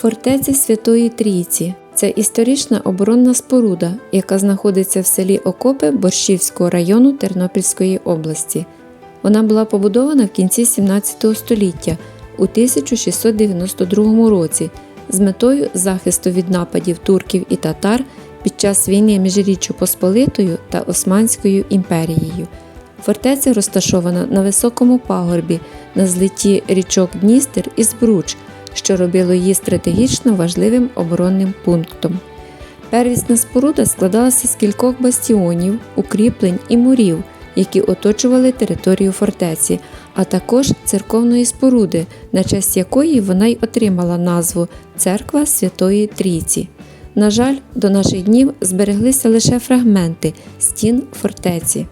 Фортеця Святої Трійці це історична оборонна споруда, яка знаходиться в селі Окопи Борщівського району Тернопільської області. Вона була побудована в кінці 17 століття у 1692 році з метою захисту від нападів турків і татар під час війни між Річчю Посполитою та Османською імперією. Фортеця розташована на високому пагорбі на злиті річок Дністер і Збруч, що робило її стратегічно важливим оборонним пунктом. Первісна споруда складалася з кількох бастіонів, укріплень і мурів, які оточували територію фортеці, а також церковної споруди, на честь якої вона й отримала назву Церква Святої Трійці. На жаль, до наших днів збереглися лише фрагменти стін фортеці.